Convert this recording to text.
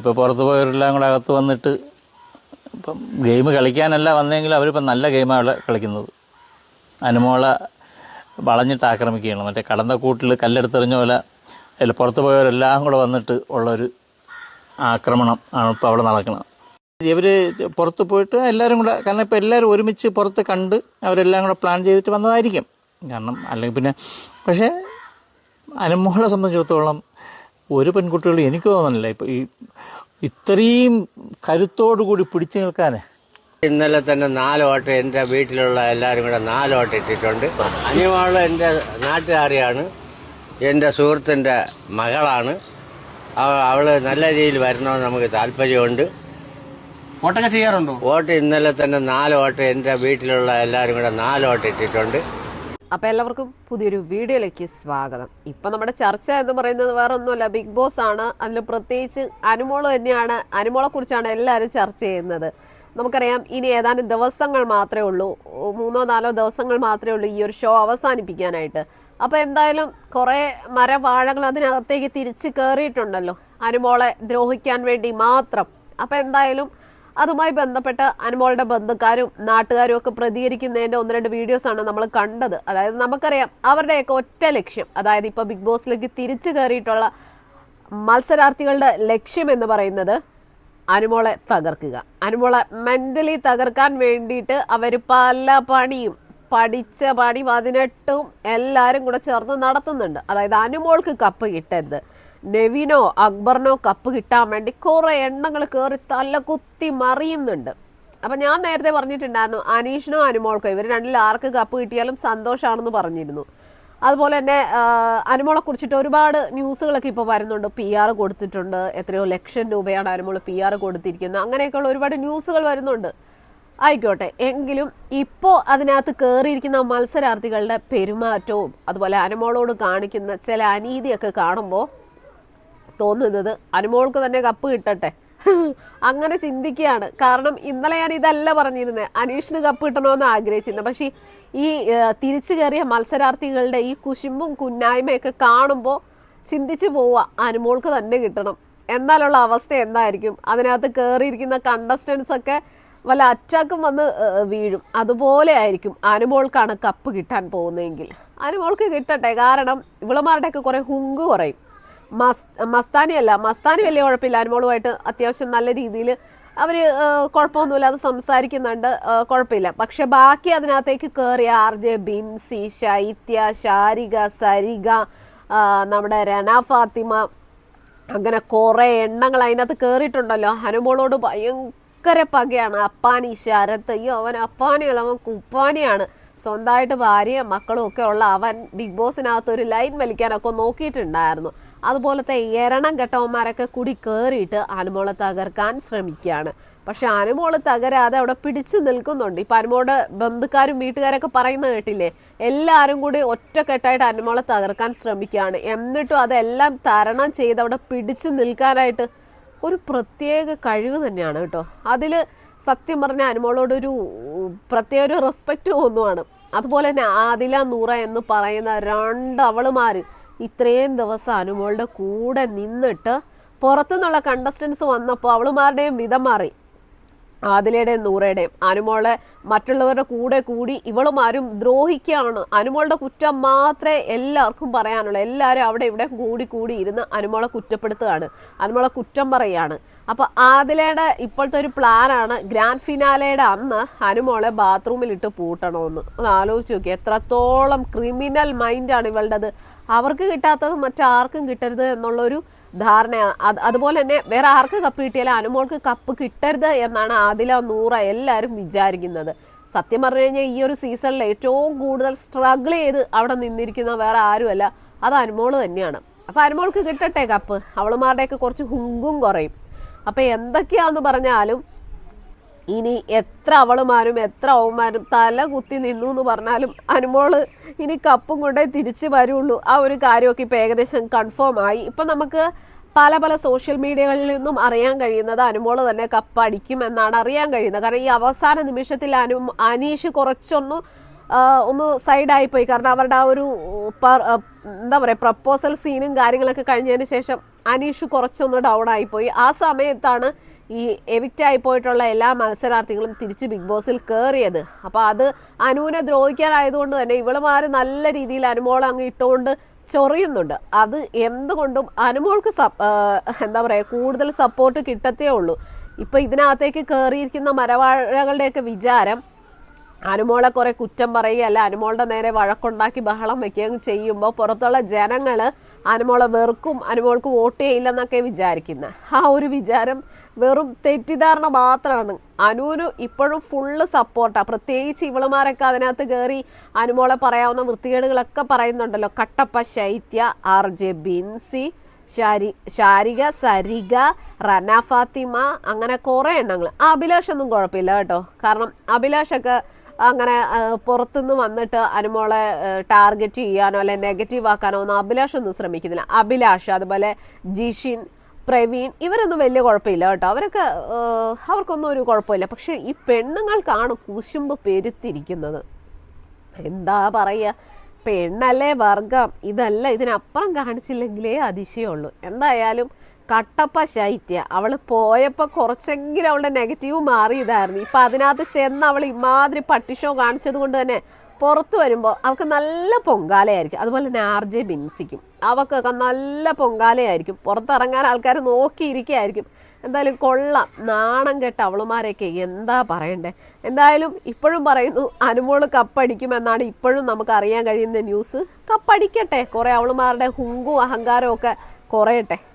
ഇപ്പോൾ പുറത്ത് പോയവരെല്ലാം കൂടെ അകത്ത് വന്നിട്ട് ഇപ്പം ഗെയിം കളിക്കാനല്ല വന്നെങ്കിലും അവരിപ്പം നല്ല ഗെയിമാണ് കളിക്കുന്നത്. അനുമോള വളഞ്ഞിട്ട് ആക്രമിക്കുകയാണ്. മറ്റേ കടന്ന കൂട്ടിൽ കല്ലെടുത്തെറിഞ്ഞ പോലെ അതിൽ പുറത്ത് പോയവരെല്ലാം കൂടെ വന്നിട്ട് ഉള്ളൊരു ആക്രമണം ആണ് ഇപ്പോൾ അവിടെ നടക്കുന്നത്. ഇവർ പുറത്ത് പോയിട്ട് എല്ലാവരും കൂടെ കാരണം ഇപ്പോൾ എല്ലാവരും ഒരുമിച്ച് പുറത്ത് കണ്ട് അവരെല്ലാം കൂടെ പ്ലാൻ ചെയ്തിട്ട് വന്നതായിരിക്കും. കാരണം അല്ലെങ്കിൽ പിന്നെ പക്ഷേ അനുമോളെ സംബന്ധിച്ചിടത്തോളം ഒരു പെൺകുട്ടികൾ എനിക്ക് തോന്നുന്നില്ല. ഇപ്പം ഈ ഇത്രയും കരുത്തോടു കൂടി പിടിച്ചു നിൽക്കാൻ ഇന്നലെ തന്നെ നാല് ഓട്ട് എന്റെ വീട്ടിലുള്ള എല്ലാവരും കൂടെ നാല് ഓട്ട് ഇട്ടിട്ടുണ്ട്. അനിമോൾ എന്റെ നാട്ടുകാരിയാണ്. എന്റെ സുഹൃത്തിന്റെ മകളാണ്. അവൾ അവൾ നല്ല രീതിയിൽ വരണമെന്ന് നമുക്ക് താല്പര്യമുണ്ട്. വോട്ടൊക്കെ ചെയ്യാറുണ്ടോ? വോട്ട് ഇന്നലെ തന്നെ നാല് ഓട്ട് എന്റെ വീട്ടിലുള്ള എല്ലാവരും കൂടെ നാല് ഓട്ട് ഇട്ടിട്ടുണ്ട്. അപ്പോൾ എല്ലാവർക്കും പുതിയൊരു വീഡിയോയിലേക്ക് സ്വാഗതം. ഇപ്പം നമ്മുടെ ചർച്ച എന്ന് പറയുന്നത് വേറെ ഒന്നുമല്ല ബിഗ് ബോസ് ആണ്. അതിൽ പ്രത്യേകിച്ച് അനുമോൾ തന്നെയാണ്. അനുമോളെക്കുറിച്ചാണ് എല്ലാവരും ചർച്ച ചെയ്യുന്നത്. നമുക്കറിയാം ഇനി ഏതാനും ദിവസങ്ങൾ മാത്രമേ ഉള്ളൂ. മൂന്നോ നാലോ ദിവസങ്ങൾ മാത്രമേ ഉള്ളൂ ഈ ഒരു ഷോ അവസാനിപ്പിക്കാനായിട്ട്. അപ്പോൾ എന്തായാലും കുറേ മരവാഴകൾ അതിനകത്തേക്ക് തിരിച്ച് കയറിയിട്ടുണ്ടല്ലോ അനുമോളെ ദ്രോഹിക്കാൻ വേണ്ടി മാത്രം. അപ്പോൾ എന്തായാലും അതുമായി ബന്ധപ്പെട്ട് അനുമോളുടെ ബന്ധുക്കാരും നാട്ടുകാരും ഒക്കെ പ്രതികരിക്കുന്നതിന്റെ ഒന്ന് രണ്ട് വീഡിയോസ് ആണ് നമ്മൾ കണ്ടത്. അതായത് നമുക്കറിയാം അവരുടെയൊക്കെ ഒറ്റ ലക്ഷ്യം അതായത് ഇപ്പൊ ബിഗ് ബോസിലേക്ക് തിരിച്ചു കയറിയിട്ടുള്ള മത്സരാർത്ഥികളുടെ ലക്ഷ്യം എന്ന് പറയുന്നത് അനുമോളെ തകർക്കുക. അനുമോളെ മെന്റലി തകർക്കാൻ വേണ്ടിയിട്ട് അവർ പല പണിയും പഠിച്ച പണി പതിനെട്ടും എല്ലാവരും കൂടെ ചേർന്ന് നടത്തുന്നുണ്ട്. അതായത് അനുമോൾക്ക് കപ്പ് കിട്ടരുത്. നെവിനോ അക്ബറിനോ കപ്പ് കിട്ടാൻ വേണ്ടി കുറേ എണ്ണങ്ങൾ കയറി തല കുത്തി മറിയുന്നുണ്ട്. അപ്പം ഞാൻ നേരത്തെ പറഞ്ഞിട്ടുണ്ടായിരുന്നു അനീഷിനോ അനുമോൾക്കോ ഇവർ രണ്ടിൽ ആർക്ക് കപ്പ് കിട്ടിയാലും സന്തോഷമാണെന്ന് പറഞ്ഞിരുന്നു. അതുപോലെ തന്നെ അനുമോളെ കുറിച്ചിട്ട് ഒരുപാട് ന്യൂസുകളൊക്കെ ഇപ്പോൾ വരുന്നുണ്ട്. പി ആർ കൊടുത്തിട്ടുണ്ട് എത്രയോ ലക്ഷം രൂപയാണ് അനുമോൾ പി ആർ കൊടുത്തിരിക്കുന്നത്. അങ്ങനെയൊക്കെയുള്ള ഒരുപാട് ന്യൂസുകൾ വരുന്നുണ്ട്. ആയിക്കോട്ടെ എങ്കിലും ഇപ്പോൾ അതിനകത്ത് കയറിയിരിക്കുന്ന മത്സരാർത്ഥികളുടെ പെരുമാറ്റവും അതുപോലെ അനുമോളോട് കാണിക്കുന്ന ചില അനീതിയൊക്കെ കാണുമ്പോൾ തോന്നുന്നത്. അനുമോൾക്ക് തന്നെ കപ്പ് കിട്ടട്ടെ. അങ്ങനെ ചിന്തിക്കുകയാണ്. കാരണം ഇന്നലെ ഞാൻ ഇതല്ല പറഞ്ഞിരുന്നത് അനീഷിന് കപ്പ് കിട്ടണമെന്ന് ആഗ്രഹിച്ചിരുന്നു. പക്ഷേ ഈ തിരിച്ചു കയറിയ മത്സരാർത്ഥികളുടെ ഈ കുശുമ്പും കുന്നായ്മയൊക്കെ കാണുമ്പോൾ ചിന്തിച്ചു പോവുക അനുമോൾക്ക് തന്നെ കിട്ടണം. എന്നാലുള്ള അവസ്ഥ എന്തായിരിക്കും? അതിനകത്ത് കയറിയിരിക്കുന്ന കണ്ടസ്റ്റൻസ് ഒക്കെ വല്ല അറ്റാക്കും വന്ന് വീഴും. അതുപോലെ ആയിരിക്കും അനുമോൾക്കാണ് കപ്പ് കിട്ടാൻ പോകുന്നതെങ്കിൽ. അനുമോൾക്ക് കിട്ടട്ടെ. കാരണം ഇവളമാരുടെയൊക്കെ കുറേ ഹുങ്ക് കുറയും. മസ്താനി അല്ല മസ്താനി വലിയ കുഴപ്പമില്ല. അനുമോളുമായിട്ട് അത്യാവശ്യം നല്ല രീതിയിൽ അവർ കുഴപ്പമൊന്നുമില്ലാതെ സംസാരിക്കുന്നുണ്ട്. കുഴപ്പമില്ല. പക്ഷെ ബാക്കി അതിനകത്തേക്ക് കയറിയ ആർ ജെ ബിൻസി ശൈത്യ ശാരിക സരിക നമ്മുടെ രണ ഫാത്തിമ അങ്ങനെ കുറേ എണ്ണങ്ങൾ അതിനകത്ത് കയറിയിട്ടുണ്ടല്ലോ ഹനുമോളോട് ഭയങ്കര പകയാണ്. അപ്പാനി ശരത്ത് അയ്യോ അവൻ അപ്പാനിയല്ല അവൻ കുപ്പാനിയാണ്. സ്വന്തമായിട്ട് ഭാര്യയും മക്കളും ഒക്കെ ഉള്ള അവൻ ബിഗ് ബോസിനകത്ത് ഒരു ലൈൻ വലിക്കാനൊക്കെ നോക്കിയിട്ടുണ്ടായിരുന്നു. അതുപോലത്തെ എരണം കെട്ടവന്മാരൊക്കെ കൂടി കയറിയിട്ട് അനുമോളെ തകർക്കാൻ ശ്രമിക്കുകയാണ്. പക്ഷെ അനുമോൾ തകരാതെ അവിടെ പിടിച്ചു നിൽക്കുന്നുണ്ട്. ഇപ്പം അനുമോളുടെ ബന്ധുക്കാരും വീട്ടുകാരൊക്കെ പറയുന്ന കേട്ടില്ലേ? എല്ലാവരും കൂടി ഒറ്റക്കെട്ടായിട്ട് അനുമോളെ തകർക്കാൻ ശ്രമിക്കുകയാണ്. എന്നിട്ടും അതെല്ലാം തരണം ചെയ്ത് അവിടെ പിടിച്ചു നിൽക്കാനായിട്ട് ഒരു പ്രത്യേക കഴിവ് തന്നെയാണ് കേട്ടോ. അതിൽ സത്യം പറഞ്ഞ അനുമോളോടൊരു പ്രത്യേക ഒരു റെസ്പെക്റ്റ് തോന്നുവാണ്. അതുപോലെ തന്നെ ആദില നൂറ എന്ന് പറയുന്ന രണ്ട് അവളുമാർ ഇത്രയും ദിവസം അനുമോളുടെ കൂടെ നിന്നിട്ട് പുറത്തുനിന്നുള്ള കണ്ടസ്റ്റൻസ് വന്നപ്പോൾ അവളുമാരുടെയും വിധം മാറി. ആദിലയുടെയും നൂറയുടെയും. അനുമോളെ മറ്റുള്ളവരുടെ കൂടെ കൂടി ഇവളും ആരും ദ്രോഹിക്കുകയാണ്. അനുമോളുടെ കുറ്റം മാത്രമേ എല്ലാവർക്കും പറയാനുള്ളൂ. എല്ലാവരും അവിടെ ഇവിടെ കൂടി കൂടി ഇരുന്ന് അനുമോളെ കുറ്റപ്പെടുത്തുകയാണ്. അനുമോളെ കുറ്റം പറയുകയാണ്. അപ്പോൾ ആദിലയുടെ ഇപ്പോഴത്തെ ഒരു പ്ലാനാണ് ഗ്രാൻഡ് ഫിനാലയുടെ അന്ന് അനുമോളെ ബാത്റൂമിലിട്ട് പൂട്ടണമെന്ന്. ഒന്ന് ആലോചിച്ച് നോക്കി എത്രത്തോളം ക്രിമിനൽ മൈൻഡാണ് ഇവളുടേത്. അവർക്ക് കിട്ടാത്തത് മറ്റാർക്കും കിട്ടരുത് എന്നുള്ളൊരു അത് അതുപോലെ തന്നെ വേറെ ആർക്ക് കപ്പ് കിട്ടിയാലും അനുമോൾക്ക് കപ്പ് കിട്ടരുത് എന്നാണ് ആദില നൂറ എല്ലാവരും വിചാരിക്കുന്നത്. സത്യം പറഞ്ഞു കഴിഞ്ഞാൽ ഈ ഒരു സീസണിൽ ഏറ്റവും കൂടുതൽ സ്ട്രഗിൾ ചെയ്ത് അവിടെ നിന്നിരിക്കുന്ന വേറെ ആരുമല്ല. അത് അനുമോൾ തന്നെയാണ്. അപ്പോൾ അനുമോൾക്ക് കിട്ടട്ടെ കപ്പ് അവളുമാരുടെയൊക്കെ കുറച്ച് ഹുങ്കും കുറയും. അപ്പോൾ എന്തൊക്കെയാണെന്ന് പറഞ്ഞാലും ഇനി എത്ര അവളുമാരും എത്ര അവന്മാരും തല കുത്തി നിന്നു എന്ന് പറഞ്ഞാലും അനുമോൾ ഇനി കപ്പും കൊണ്ടേ തിരിച്ചു വരുള്ളൂ. ആ ഒരു കാര്യമൊക്കെ ഇപ്പം ഏകദേശം കൺഫേം ആയി. ഇപ്പം നമുക്ക് പല പല സോഷ്യൽ മീഡിയകളിൽ നിന്നും അറിയാൻ കഴിയുന്നത് അനുമോൾ തന്നെ കപ്പ് അടിക്കും എന്നാണ് അറിയാൻ കഴിയുന്നത്. കാരണം ഈ അവസാന നിമിഷത്തിൽ അനു അനീഷ് കുറച്ചൊന്ന് ഒന്ന് സൈഡായി പോയി. കാരണം അവരുടെ ആ ഒരു എന്താ പറയുക പ്രപ്പോസൽ സീനും കാര്യങ്ങളൊക്കെ കഴിഞ്ഞതിന് ശേഷം അനീഷ് കുറച്ചൊന്ന് ഡൗൺ ആയിപ്പോയി ആ സമയത്താണ് ഈ എവിക്റ്റ് ആയി പോയിട്ടുള്ള എല്ലാ മത്സരാർത്ഥികളും തിരിച്ച് ബിഗ് ബോസിൽ കയറിയത് അപ്പോൾ അത് അനുവിനെ ദ്രോഹിക്കാനായതുകൊണ്ട് തന്നെ ഇവളുമാർ നല്ല രീതിയിൽ അനുമോളെ അങ്ങ് ഇട്ടുകൊണ്ട് ചൊറിയുന്നുണ്ട്. അത് എന്തുകൊണ്ടും അനുമോൾക്ക് എന്താ പറയുക കൂടുതൽ സപ്പോർട്ട് കിട്ടത്തേ ഉള്ളൂ. ഇപ്പം ഇതിനകത്തേക്ക് കയറിയിരിക്കുന്ന മരവാഴകളുടെയൊക്കെ വിചാരം അനുമോളെ കുറെ കുറ്റം പറയുക അല്ല അനുമോളുടെ നേരെ വഴക്കുണ്ടാക്കി ബഹളം വെക്കുകയും ചെയ്യുമ്പോൾ പുറത്തുള്ള ജനങ്ങൾ അനുമോളെ വെറുക്കും അനുമോൾക്ക് വോട്ട് ചെയ്യില്ലെന്നൊക്കെ വിചാരിക്കുന്നത് ആ ഒരു വിചാരം വെറും തെറ്റിദ്ധാരണ മാത്രമാണ് അനുവിന് ഇപ്പോഴും ഫുള്ള് സപ്പോർട്ടാണ് പ്രത്യേകിച്ച് ഇവളുമാരൊക്കെ അതിനകത്ത് കയറി അനുമോളെ പറയാവുന്ന വൃത്തികേടുകളൊക്കെ പറയുന്നുണ്ടല്ലോ. കട്ടപ്പ ശൈത്യ ആർ ജെ ബിൻസി ശാരി ശാരിക സരിക റന ഫാത്തിമ അങ്ങനെ കുറേ എണ്ണങ്ങൾ ആ അഭിലാഷൊന്നും കുഴപ്പമില്ല കേട്ടോ. കാരണം അഭിലാഷൊക്കെ അങ്ങനെ പുറത്തുനിന്ന് വന്നിട്ട് അനുമോളെ ടാർഗറ്റ് ചെയ്യാനോ അല്ലെ നെഗറ്റീവ് ആക്കാനോ ഒന്നും അഭിലാഷ് ഒന്നും ശ്രമിക്കുന്നില്ല. അഭിലാഷ് അതുപോലെ ജിഷിൻ പ്രവീൺ ഇവരൊന്നും വലിയ കുഴപ്പമില്ല കേട്ടോ. അവരൊക്കെ അവർക്കൊന്നും ഒരു കുഴപ്പമില്ല. പക്ഷെ ഈ പെണ്ണുങ്ങൾക്കാണ് കുശുമ്പ് പെരുത്തിരിക്കുന്നത്. എന്താ പറയുക പെണ്ണല്ലേ വർഗം. ഇതല്ല ഇതിനപ്പുറം കാണിച്ചില്ലെങ്കിലേ അതിശയമുള്ളൂ. എന്തായാലും കട്ടപ്പ ശൈത്യ. അവൾ പോയപ്പോൾ കുറച്ചെങ്കിലും അവളുടെ നെഗറ്റീവ് മാറിയതായിരുന്നു. ഇപ്പം അതിനകത്ത് ചെന്ന് അവൾ ഇമാതിരി പട്ടിഷോ കാണിച്ചത് കൊണ്ട് തന്നെ പുറത്ത് വരുമ്പോൾ അവൾക്ക് നല്ല പൊങ്കാലയായിരിക്കും. അതുപോലെ തന്നെ ആർ ജെ ബിൻസിക്കും. അവൾക്കൊക്കെ നല്ല പൊങ്കാലയായിരിക്കും. പുറത്തിറങ്ങാൻ ആൾക്കാർ നോക്കിയിരിക്കുകയായിരിക്കും. എന്തായാലും കൊള്ളാം. നാണം കെട്ട അവളുമാരെയൊക്കെ എന്താ പറയണ്ടേ? എന്തായാലും ഇപ്പോഴും പറയുന്നു അനുമോൾ കപ്പടിക്കുമെന്നാണ് ഇപ്പോഴും നമുക്ക് അറിയാൻ കഴിയുന്ന ന്യൂസ്. കപ്പടിക്കട്ടെ. കുറേ അവളുമാരുടെ ഹുങ്കും അഹങ്കാരവും ഒക്കെ കുറയട്ടെ.